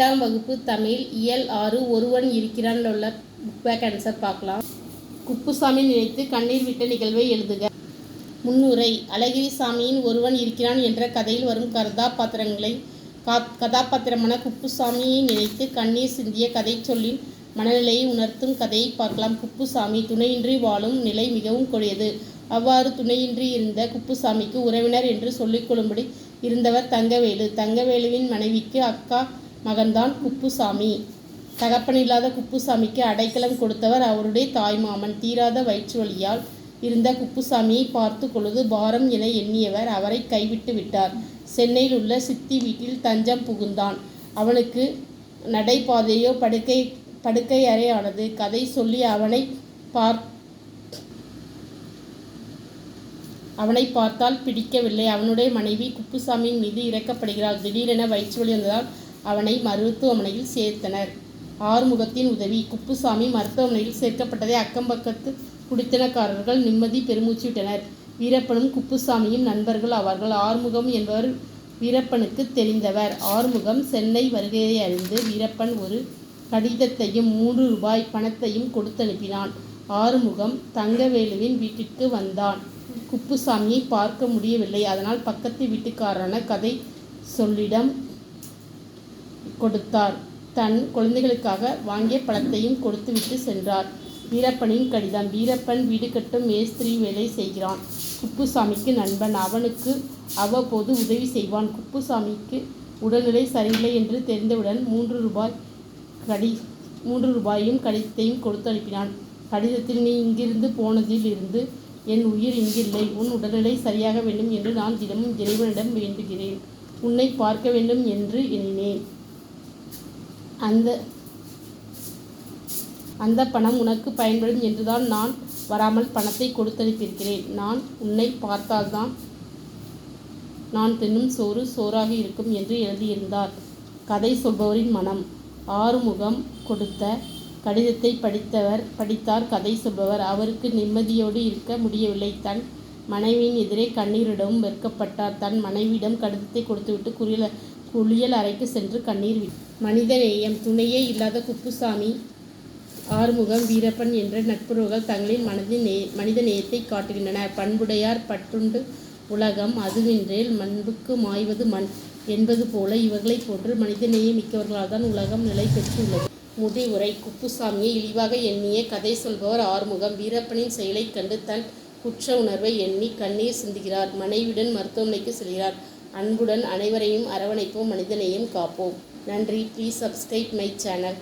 எட்டாம் வகுப்பு தமிழ் இயல் ஆறு ஒருவன் இருக்கிறான் உள்ள புக் பேக் ஆன்சர் பார்க்கலாம். குப்புசாமி நினைத்து கண்ணீர் விட்ட நிகழ்வை எழுதுக. முன்னுரை அழகிரி சாமியின் ஒருவன் இருக்கிறான் என்ற கதையில் வரும் கதாபாத்திரங்களை கா- கதாபாத்திரமான குப்புசாமியை நினைத்து கண்ணீர் சிந்திய கதை சொல்லின் மனநிலையை உணர்த்தும் கதையை பார்க்கலாம். குப்புசாமி துணையின்றி வாழும் நிலை மிகவும் கொடியது. அவ்வாறு துணையின்றி இருந்த குப்புசாமிக்கு உறவினர் என்று சொல்லிக்கொள்ளும்படி இருந்தவர் தங்கவேலு. தங்கவேலுவின் மனைவிக்கு அக்கா மகன்தான் குப்புசாமி. தகப்பனில்லாத குப்புசாமிக்கு அடைக்கலம் கொடுத்தவர் அவருடைய தாய்மாமன். தீராத வயிற்றுவலியால் இருந்த குப்புசாமியை பார்த்து கொழுது பாரம் என எண்ணியவர் அவரை கைவிட்டு விட்டார். சென்னையில் உள்ள சித்தி வீட்டில் தஞ்சம் புகுந்தான். அவனுக்கு நடைபாதையோ படுக்கை படுக்கை அறையானது. கதை சொல்லி அவனை பார் அவனை பார்த்தால் பிடிக்கவில்லை. அவனுடைய மனைவி குப்புசாமியின் மீது இறக்கப்படுகிறாள். திடீரென வயிற்றுவலி வந்ததால் அவனை மருத்துவமனையில் சேர்த்தனர். ஆறுமுகத்தின் உதவி குப்புசாமி மருத்துவமனையில் சேர்க்கப்பட்டதை அக்கம்பக்கத்து குடித்தனக்காரர்கள் நிம்மதி பெருமூச்சுவிட்டனர். வீரப்பனும் குப்புசாமியும் நண்பர்கள் ஆவார்கள். ஆறுமுகம் என்பவர் வீரப்பனுக்கு தெரிந்தவர். ஆறுமுகம் சென்னை வருகையை அறிந்து வீரப்பன் ஒரு கடிதத்தையும் மூன்று ரூபாய் பணத்தையும் கொடுத்தனுப்பினான். ஆறுமுகம் தங்கவேலுவின் வீட்டிற்கு வந்தான். குப்புசாமியை பார்க்க முடியவில்லை. அதனால் பக்கத்து வீட்டுக்காரரான கதை சொல்லிடம் கொடுத்தார். தன் குழந்தைகளுக்காக வாங்கிய பழத்தையும் கொடுத்துவிட்டு சென்றார். வீரப்பனின் கடிதம். வீரப்பன் வீடு கட்டும் மேஸ்திரி வேலை செய்கிறான். குப்புசாமிக்கு நண்பன். அவனுக்கு அவ்வப்போது உதவி செய்வான். குப்புசாமிக்கு உடல்நிலை சரியில்லை என்று தெரிந்தவுடன் மூன்று ரூபாய் கடி மூன்று ரூபாயும் கடிதத்தையும் கொடுத்து அனுப்பினான் கடிதத்தில் நீ இங்கிருந்து போனதில் இருந்து என் உயிர் இங்கில்லை. உன் உடல்நிலை சரியாக வேண்டும் என்று நான் தினமும் இறைவனிடம் வேண்டுகிறேன். உன்னை பார்க்க வேண்டும் என்று எண்ணினேன். அந்த அந்த பணம் உனக்கு பயன்படும் என்றுதான் நான் வராமல் பணத்தை கொடுத்தனுப்பியிருக்கிறேன். நான் உன்னை பார்த்தால்தான் நான் தின்னும் சோறு சோறாக இருக்கும் என்று எழுதியிருந்தார். கதை சொல்பவரின் மனம். ஆறுமுகம் கொடுத்த கடிதத்தை படித்தவர் படித்தார் கதை சொல்பவர். அவருக்கு நிம்மதியோடு இருக்க முடியவில்லை. தன் மனைவியின் எதிரே கண்ணீரிடவும் வெட்கப்பட்டார். தன் மனைவியிடம் கடிதத்தை கொடுத்துவிட்டு குளியல குளியல் அறைக்கு சென்று கண்ணீர் மனிதநேயம் துணையே இல்லாத குப்புசாமி ஆறுமுகம் வீரப்பன் என்ற நட்புறவுகள் தங்களின் மனதின் நே மனித நேயத்தை காட்டுகின்றன. பண்புடையார் பட்டுண்டு உலகம் அதுவின்றேல் மண்புக்கு மாய்வது மண் என்பது போல இவர்களைப் போன்று மனிதநேயம் மிக்கவர்களால்தான் உலகம் நிலை பெற்றுள்ளது. முதிவுரை குப்புசாமியை இழிவாக எண்ணிய கதை சொல்பவர் ஆறுமுகம் வீரப்பனின் செயலைக் கண்டு தன் குற்ற உணர்வை எண்ணி கண்ணீர் சிந்துகிறார். மனைவியுடன் மருத்துவமனைக்கு செல்கிறார். அன்புடன் அனைவரையும் அரவணைப்போம் மனிதனையும் காப்போம். நன்றி. Please subscribe my channel